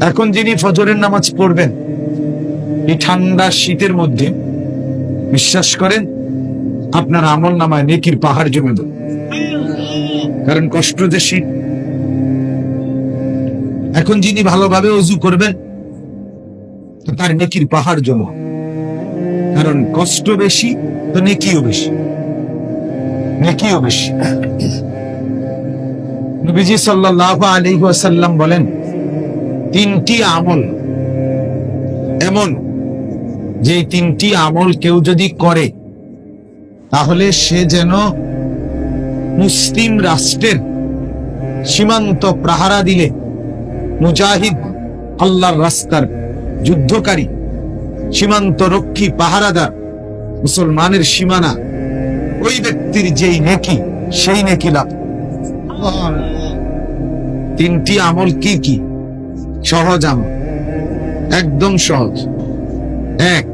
এখন যিনি ফজরের নামাজ পড়বেন, এই ঠান্ডা শীতের মধ্যে, বিশ্বাস করেন, আপনার আমল নামায় নেকির পাহাড় জমে দেবে কারণ কষ্ট যে শীত। এখন যিনি ভালোভাবে অজু করবেন তার নেকির পাহাড় জমা। কারণ কষ্ট বেশি, তো নেকিও বেশি। নেকিও বেশি। নবীজি আলাইহি ওয়াসাল্লাম বলেন তিনটি আমল। এমন যে তিনটি আমল কেউ যদি করে, তাহলে সে যেন মুসলিম রাষ্ট্রের সীমান্ত প্রহারা দিলে মুজাহিদ, আল্লাহর রাস্তার যুদ্ধকারী সীমান্ত রক্ষী পাহারাদার, মুসলমানের সীমানা, ওই ব্যক্তির যেই নেকি, সেই নেকি লাভ। তিনটি আমল কি কি? সহজ আমল। একদম সহজ। এক,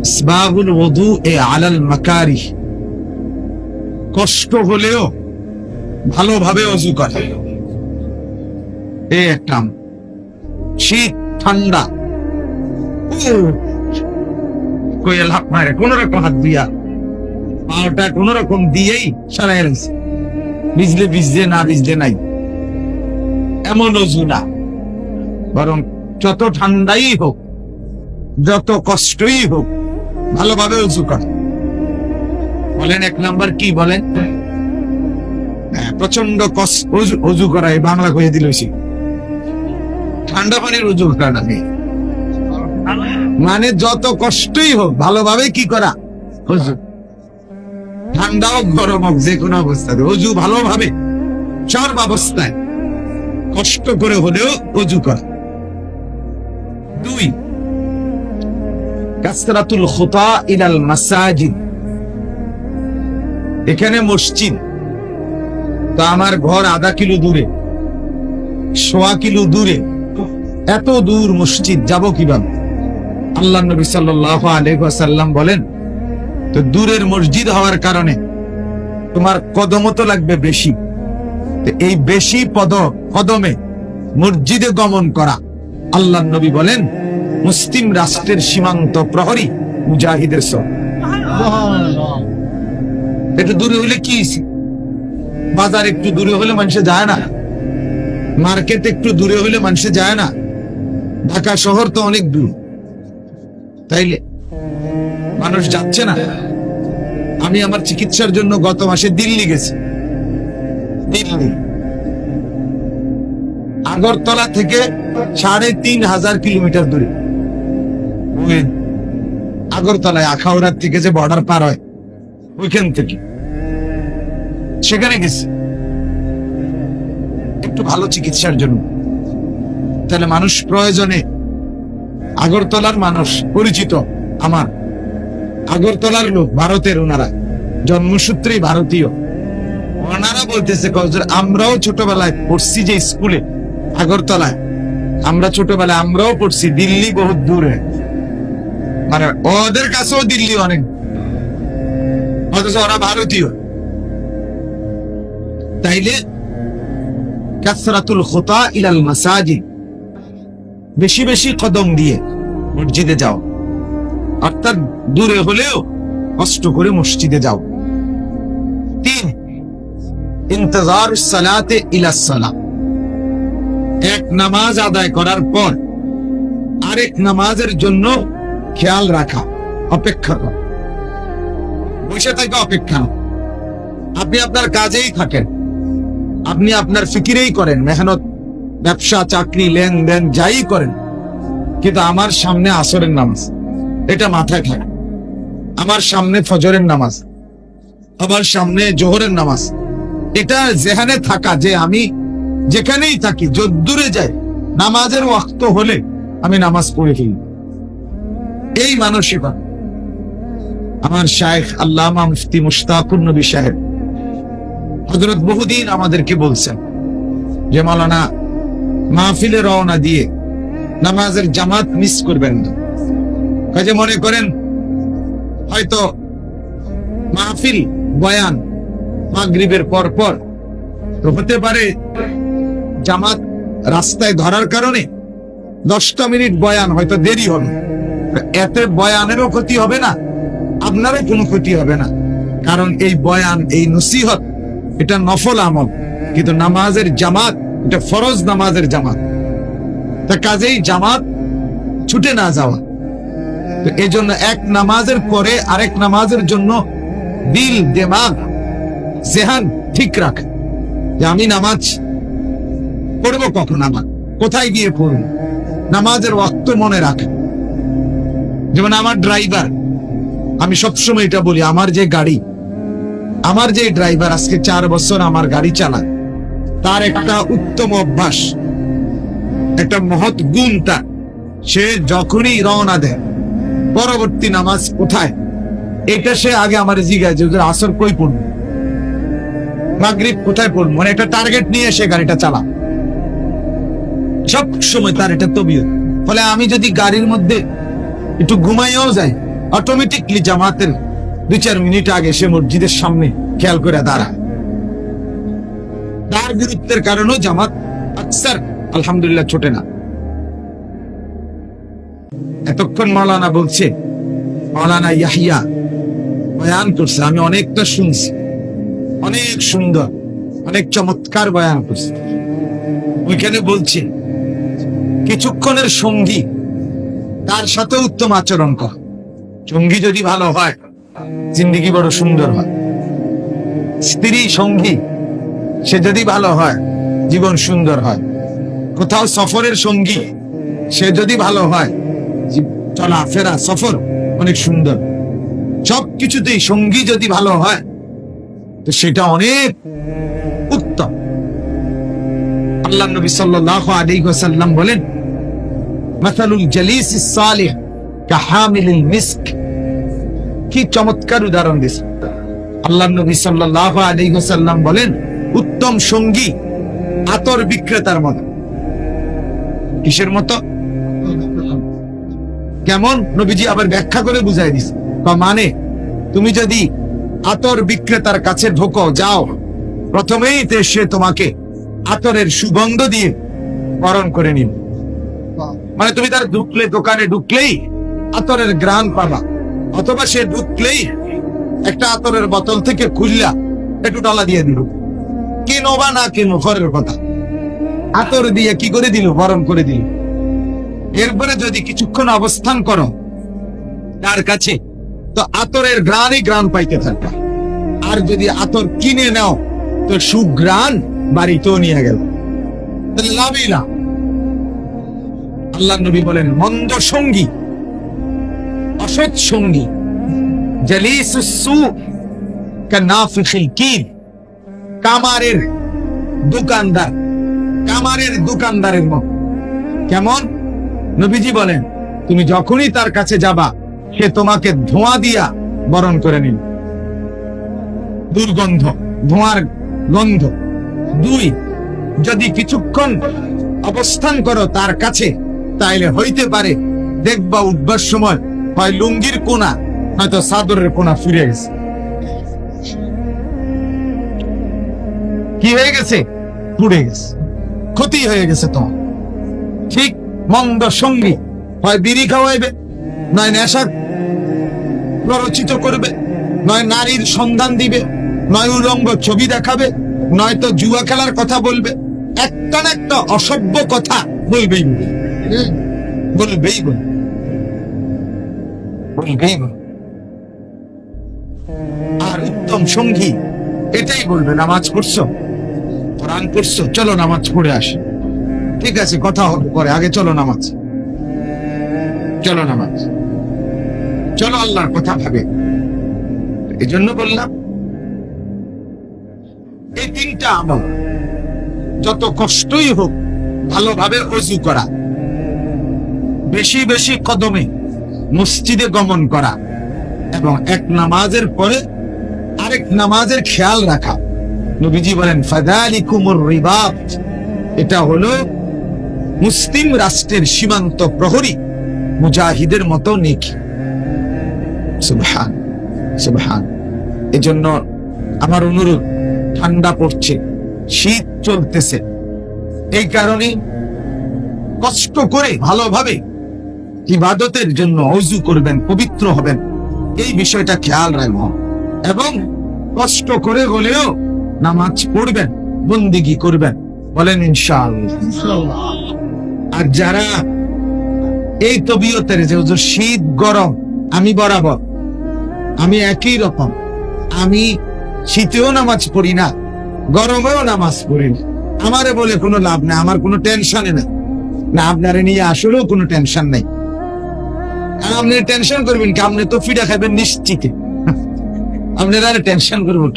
ইসবাহুল ওদু এ আলাল মাকারি কষ্ট হলেও ভালোভাবে অজু করে। একটা শীত, ঠান্ডা। মারে কোন রকম হাত দিয়া পাওটা কোন রকম দিয়েই সারা এলেছে ভিজলে ভিজলে না নাই। এমন অজু না। বরং যত ঠান্ডাই হোক যত কষ্টই হোক ভালোভাবে উঁচু কর। বলেন এক নাম্বার কি বলেন? হ্যাঁ, প্রচণ্ড অজু করা এই বাংলা কয়ে দিল ঠান্ডা পানির উজু করা মানে যত কষ্টই হোক ভালোভাবে কি করা? ঠান্ডা হোক গরম হোক যে কোনো অবস্থাতে। অজু ভালোভাবে সব অবস্থায় কষ্ট করে হলেও অজু করা। দুই, কাসরাতুল খুতা ইলাল মাসাজিদ। এখানে মসজিদ। তো আমার ঘর আধা কিলো দূরে, সোয়া কিলো দূরে। এত দূর মসজিদ, যাব কীভাবে? আল্লাহ নবী সাল্লাল্লাহু আলাইহি ওয়াসাল্লাম বলেন, তো দূরের মসজিদ হওয়ার কারণে তোমার কদমও তো লাগবে বেশি। এই বেশি পদ, কদমে মসজিদে গমন করা। আল্লাহ নবী বলেন মুসলিম রাষ্ট্রের সীমান্ত প্রহরী মুজাহিদের সব। একটু দূরে হলে কি বাজার একটু দূরে হলে মানুষে যায় না। মার্কেট একটু দূরে হলে মানুষে যায় না। ঢাকা শহর তো অনেক দূর। তাইলে মানুষ যাচ্ছে না। আমি আমার চিকিৎসার জন্য গত মাসে দিল্লি গেছি। দিল্লি। আগরতলা থেকে সাড়ে তিন হাজার কিলোমিটার দূরে। আগরতলায়, আখাউড়ার থেকে যে বর্ডার পার হয়, ওইখান থেকে। সেখানে গেছি। একটু ভালো চিকিৎসার জন্য। তাহলে মানুষ প্রয়োজনে আগরতলার মানুষ পরিচিত আমার। আগরতলার লোক ভারতের ওনারা। জন্মসূত্রেই ভারতীয়। ওনারা বলতেছে আমরাও ছোটবেলায় পড়ছি যে স্কুলে। আগরতলায়। আমরা ছোটবেলায় আমরাও পড়ছি, দিল্লি বহুত দূরে। মানে ওদের কাছেও দিল্লি অনেক অথচ ওরা ভারতীয়। তাইলে কাসরাতুল খুতা ইলাল মাসাজিদ। বেশি বেশি কদম দিয়ে মসজিদে যাও। অর্থাৎ দূরে হলেও কষ্ট করে মসজিদে যাও। তিন ইন্তজার সালাতে ইলাস সালাম। এক নামাজ আদায় করার পর আরেক নামাজের জন্য খেয়াল রাখা, অপেক্ষা করা। বসে থেকে অপেক্ষা আপনি আপনার কাজেই থাকেন। আপনি আপনার ফিকিরেই করেন, মেহনত, ব্যবসা, চাকরি, লেনদেন, যাই করেন। কিন্তু আমার সামনে আসরের নামাজ, এটা মাথায় থাকে। আমার সামনে ফজরের নামাজ, আমার সামনে জোহরের নামাজ, এটা জেহানে থাকা যে আমি যেখানেই থাকি, যদ্দূরে যাই, নামাজের ওয়াক্ত হলে আমি নামাজ পড়ে ফেলি। এই মানসিকতা আমার শায়েখ আল্লামা মুফতি মুশতাকুর নবী সাহেব হজরত বহুদিন আমাদেরকে বলছেন যে মালানা মাহফিলে রওনা দিয়ে নামাজের জামাত মিস করবেন না। কাজে মনে করেন, হয়তো মাহফিল বয়ান মাগরিবের পর পর হতে পারে জামাত রাস্তায় ধরার কারণে দশটা মিনিট বয়ান, হয়তো দেরি হবে। এতে বয়ানেরও ক্ষতি হবে না, আপনারও কোনো ক্ষতি হবে না। কারণ এই বয়ান, এই নসিহত, এটা নফল আমল। কিন্তু নামাজের জামাত, এটা ফরজ নামাজের জামাত। তা কাজেই জামাত ছুটে না যাওয়া। তো এই জন্য এক নামাজের পরে আরেক নামাজের জন্য দিল, দেমাগ, জেহান ঠিক রাখ। যে আমি নামাজ পড়ব কখন আমার কোথায় গিয়ে পড়ব? নামাজের ওয়াক্ত মনে রাখ। যেমন আমার ড্রাইভার, আমি সবসময় এটা বলি, আমার যে গাড়ি, আমার যে ড্রাইভার আজকে চার বছর আমার গাড়ি চালায়, তার একটা উত্তম অভ্যাস, একটা মহৎ গুণ তার। সে যখনই রওনা দেয়, পরবর্তী নামাজ কোথায়? এটা সে আগে আমার জিজ্ঞাসা যে আসর কই পড়ব? মাগরিব কোথায় পড়ব? মানে একটা টার্গেট নিয়ে সে গাড়িটা চালা সব সময় তার এটা তবিয়ত। ফলে আমি যদি গাড়ির মধ্যে একটু ঘুমাইও যাই অটোমেটিকলি জামাতের দুই চার মিনিট আগে সে মসজিদের সামনে খেয়াল করে দাঁড়ায়। তার গুরুত্বের কারণেও জামাত আকসার আলহামদুলিল্লাহ ছোটে না। এতক্ষণ মাওলানা বলছে, মাওলানা ইয়াহিয়া বয়ান করছে, আমি অনেকটা শুনছি। অনেক সুন্দর, অনেক চমৎকার বয়ান করছে। ওইখানে বলছে কিছুক্ষণের সঙ্গী, তার সাথে উত্তম আচরণ কর। সঙ্গী যদি ভালো হয়, জিন্দিগি বড় সুন্দর হয়। স্ত্রী সঙ্গী, সে যদি ভালো হয়, জীবন সুন্দর হয়। কোথাও সফরের সঙ্গী, সে যদি ভালো হয় জী- চলাফেরা সফর অনেক সুন্দর। সব কিছুতেই সঙ্গী যদি ভালো হয়, তো সেটা অনেক উত্তম। আল্লাহ নবী সাল্লাল্লাহু আলাইহি ওয়াসাল্লাম বলেন মাসালুল জালিস সালিহ কাহামিলিল মিস্ক কি চমৎকার উদাহরণ দিস আল্লাহ নবী সাল্লাল্লাহু আলাইহি ওয়াসাল্লাম বলেন, উত্তম সঙ্গী আতর বিক্রেতার মতো। কিসের মতো? কেমন? নবীজি আবার ব্যাখ্যা করে বুঝাই দিস বা মানে তুমি যদি আতর বিক্রেতার কাছে ঢোকো, যাও, প্রথমেই সে তোমাকে আতরের সুগন্ধ দিয়ে বরণ করে নিল মানে তুমি তার ঢুকলে, দোকানে ঢুকলেই আতরের গ্রান পাবা। অথবা সে ঢুকলেই একটা আতরের বোতল থেকে খুললা, একটু ডলা দিয়ে দিল। কেনো বা না কেনো, ঘরের কথা। আতর দিয়ে কি করে দিল? বরণ করে দিল। এরপরে যদি কিছুক্ষণ অবস্থান করো, তার কাছে তো আতরের গ্রানই গ্রান পাইতে থাকবে। আর যদি আতর কিনে নাও, তো সুগ্রান বাড়িতেও নিয়ে গেল। তাহলে লাভই লাভ আল্লাহ নবী বলেন, মন্দ সঙ্গী, অসৎ সঙ্গী কামারের দোকানদার, কামারের দোকানদারের মত। কেমন? নবীজি বলেন, তুমি যখনই তার কাছে যাবা, সে তোমাকে ধোঁয়া দিয়া বরণ করে নিল দুর্গন্ধ, ধোঁয়ার গন্ধ। দুই, যদি কিছুক্ষণ অবস্থান করো তার কাছে তাইলে হইতে পারে দেখবা উঠবার সময় হয় লুঙ্গির কোনা হয়তো চাদরের কোনা ফিরে গেছে। কি হয়ে গেছে? পুড়ে গেছে। ক্ষতি হয়ে গেছে তোমার। ঠিক মন্দ সঙ্গী হয় বিড়ি খাওয়াইবে, নয় নেশা প্ররোচিত করবে, নয় নারীর সন্ধান দিবে, নয় উলঙ্গ ছবি দেখাবে নয় তো জুয়া খেলার কথা বলবে। একটা না একটা অসভ্য কথা বলবেই। বলবে। বলবেই বলবে বলবেই বলবে আর উত্তম সঙ্গী, এটাই বলবে, নামাজ পড়ছো? কোরআন পড়ছো? চলো নামাজ পড়ে আসি। ঠিক আছে, কথা হবে পরে। আগে চলো নামাজ। চলো নামাজ। চলো আল্লাহর কথা ভাবে। এই জন্য বললাম, এই তিনটা আমল, যত কষ্টই হোক, ভালোভাবে অজু করা। বেশি বেশি কদমে মসজিদে গমন করা এবং এক নামাজের পরে আরেক নামাজের খেয়াল রাখা। নবীজি বলেন ফাদালিকুমুর রিবাত এটা হলো মুসলিম রাষ্ট্রের সীমান্ত প্রহরী মুজাহিদের মতো নেকি। সুবহান সুবহান। এজন্য আমার অনুরোধ, ঠান্ডা পড়ছে, শীত চলতেছে। এই কারণে কষ্ট করে ভালোভাবে ইবাদতের জন্য অজু করবেন, পবিত্র হবেন। এই বিষয়টা খেয়াল রাখবেন এবং কষ্ট করে হলেও নামাজ পড়বেন, বন্দিগি করবেন। বলেন ইনশাআল্লাহ। আর যারা এই তবিয়তের যে শীত, গরম, আমি বরাবর, আমি একই রকম। আমি শীতেও নামাজ পড়ি না, গরমেও নামাজ পড়ি না। আমারে বলে কোনো লাভ নেই, আমার কোনো টেনশনে না না, আপনারে নিয়ে আসলেও কোনো টেনশন নেই। আপনি টেনশন করবেন কি? আপনি তো ফিডা খাবেন নিশ্চিতে। আপনারা আর টেনশন করবেন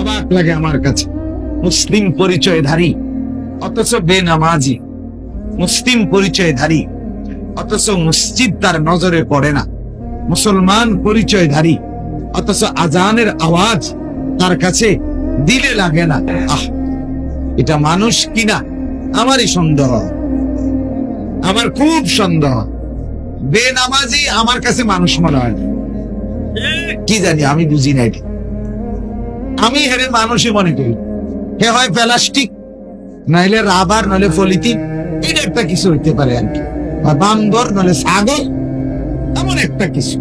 অবাক লাগে আমার কাছে। মুসলিম পরিচয়ধারী, অথচ বেনামাজি। মুসলিম অথচ মসজিদ তার নজরে পড়ে না। মুসলমান পরিচয়ধারী, অথচ আজানের আওয়াজ তার কাছে দিলে লাগে না। আহ এটা মানুষ কিনা? আমারই সন্দেহ। আমার খুব সন্দেহ। বেনামাজি আমার কাছে মানুষ মনে হয় না। কি জানি, আমি বুঝি না এটা। আমি হেরে মানুষই মনে করি। হে হয় প্লাস্টিক, নাইলে রাবার, নইলে পলিথিন এটা একটা কিছু হইতে পারে আর কি। বা বান্দর, নইলে সাগর এমন একটা কিছু।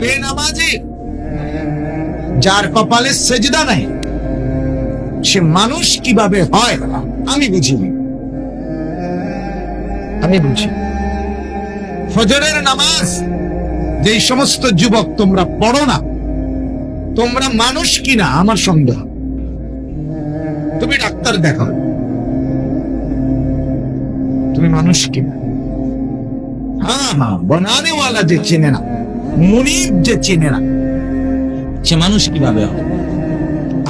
বেনামাজি, যার কপালে সেজদা নাই সে মানুষ কীভাবে হয় আমি বুঝিনি। আমি বুঝি। ফজরের নামাজ যে সমস্ত যুবক তোমরা পড়ো না তোমরা মানুষ কিনা আমার সন্দেহ। তুমি ডাক্তার দেখাও। তুমি মানুষ কিনা? হ্যাঁ হ্যাঁ বনানেওয়ালা যে চেনে না মুনিব যে চেনে না সে মানুষ কীভাবে হবে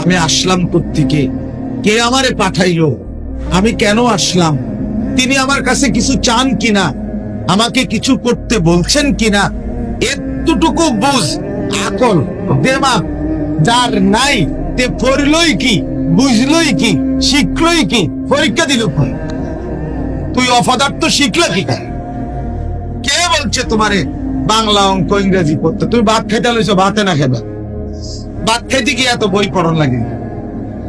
আমি আসলাম কোত্থেকে? কে আমারে পাঠাইলো? আমি কেন আসলাম? তিনি আমার কাছে কিছু চান কিনা? আমাকে কিছু করতে বলছেন কিনা? এতটুকু বুঝ আকল যার নাই, তে পড়লই কি, বুঝলই কি, শিখলই কি, পরীক্ষা দিল? তুই অপদার্থ শিখলে কি? কে বলছে তোমারে? বাংলা অঙ্ক, ইংরেজি পড়তে। তুমি ভাত খাইতে লইছো, ভাতে না খেবা। ভাত খাইতে কি এত বই পড়ন লাগে?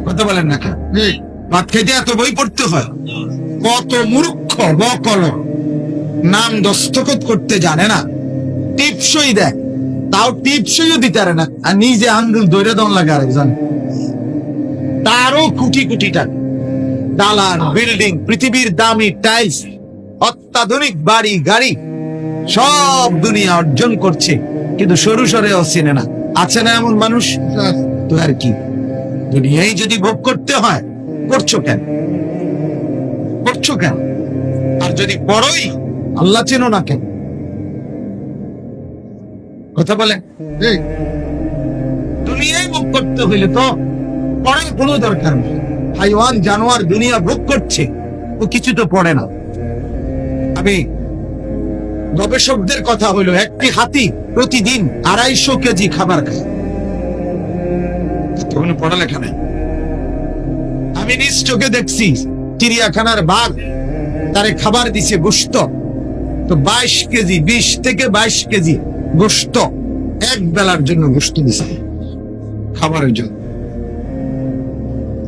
কথা বলেন না ভাত খাইতে এত বই পড়তে হয়? কত মূর্খ বকল। নাম দস্তখত করতে জানে না। টিপসই দেয়। তাও টিপসইও দিতে পারে না। আর নিজে আঙ্গুল দৈরে দন লাগে আরেকজন। তারও কোটি কোটি টাকা দালান বিল্ডিং পৃথিবীর দামি টাইলস অত্যাধুনিক বাড়ি গাড়ি সব দুনিয়া অর্জন করছে। কিন্তু সরু সরেও চেনে না। আছে না এমন মানুষ? তো আর কি দুনিয়ায় যদি ভোগ করতে হয় করছ কেন? করছ কেন? আর যদি পড়োই আল্লাহ চেনো না কেন? কথা বলেন দুনিয়ায় ভোগ করতে হইলে তো পড়ার কোনো দরকার নেই। হাইওয়ান জানোয়ার দুনিয়া ভোগ করছে ও কিছু তো পড়ে না। আমি গবেষকদের কথা হইল একটি হাতি প্রতিদিন আড়াইশো কেজি খাবার খায়। কোনো পড়ালেখা নেই। আমি নিজ চোখে দেখছি, চিড়িয়াখানার বাঘ তারে খাবার দিছে গোস্ত তো বাইশ কেজি, বিশ থেকে বাইশ কেজি গোস্ত এক বেলার জন্য গোস্ত দিছে। খাবারের জন্য।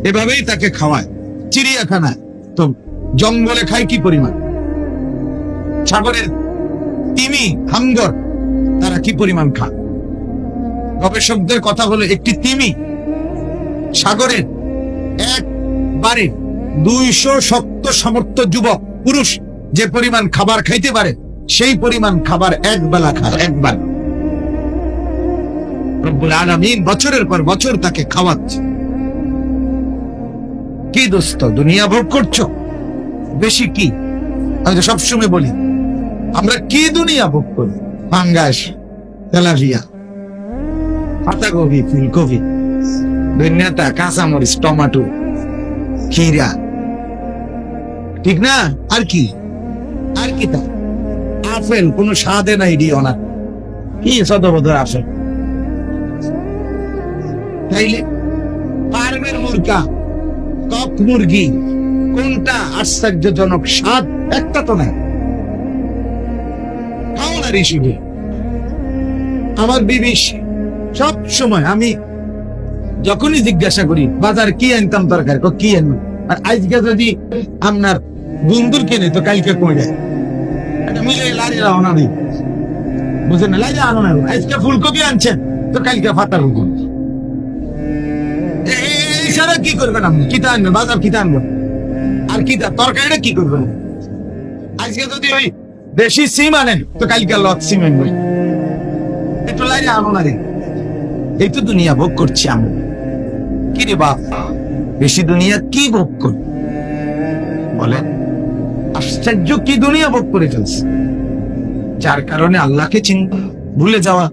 এভাবেই তাকে খাওয়ায়। চিড়িয়াখানায় তো জঙ্গলে খায় কি পরিমাণ? সাগরের তিমি হাঙ্গর তারা কি পরিমাণ খায় গবেষকদের কথা হলো একটি তিমি সাগরের একবারে দুইশো সত্তর সমর্থ যুবক, পুরুষ, যে পরিমাণ খাবার খাইতে পারে, সেই পরিমাণ খাবার এক বেলা খায় একবার রব্বুল বছরের পর বছর তাকে খাওয়াচ্ছে। কি দোস্ত, দুনিয়া ভোগ করছ? বেশি কি? আমি তো সবসময় বলি আমরা কি দুনিয়া ভোগ করি? পাঙ্গাস তেলাভিয়া পাতাকপি, ফুলকপি ধন্যতা কাঁচামরিচ, টমাটো খিরা ঠিক না? আর কি? আর কি তা? আপেল, কোন স্বাদে নাই, দিও না। কি সদবদর আপেল? তাইলে ফার্মের মুরগা, কক মুরগি, কোনটা আশ্চর্যজনক স্বাদ? একটা তো নাই। খাও না ঋষিকে আমার বিবি সব সময় আমি যখনই জিজ্ঞাসা করি বাজার কি আনতাম তরকারি কয়, কি আনব আর আজকে যদি আপনার বন্ধুর কিনে তো কালকে কমে যায়? কি আর কিতা তরকারিটা কি করবেন? আজকে যদি ওই দেশি সিম আনেন, তো কালকে লত সিম আনবেন একটু লাইলে আনো না এই তো দুনিয়া ভোগ করছি আমরা কি রে বাপ? বেশি দুনিয়া কি ভোগ কর বলে আশ্চর্য কি দুনিয়া ভোগ করে ফেলছে। যার কারণে আল্লাহকে চিন্তা ভুলে যাওয়া,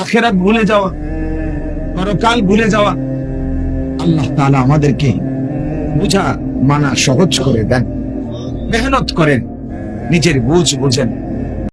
আখেরাত ভুলে যাওয়া, পরকাল ভুলে যাওয়া, আল্লাহ তাআলা আমাদেরকে বুঝা, মানা সহজ করে দেন, মেহনত করেন। নিজের বুঝ বুঝেন।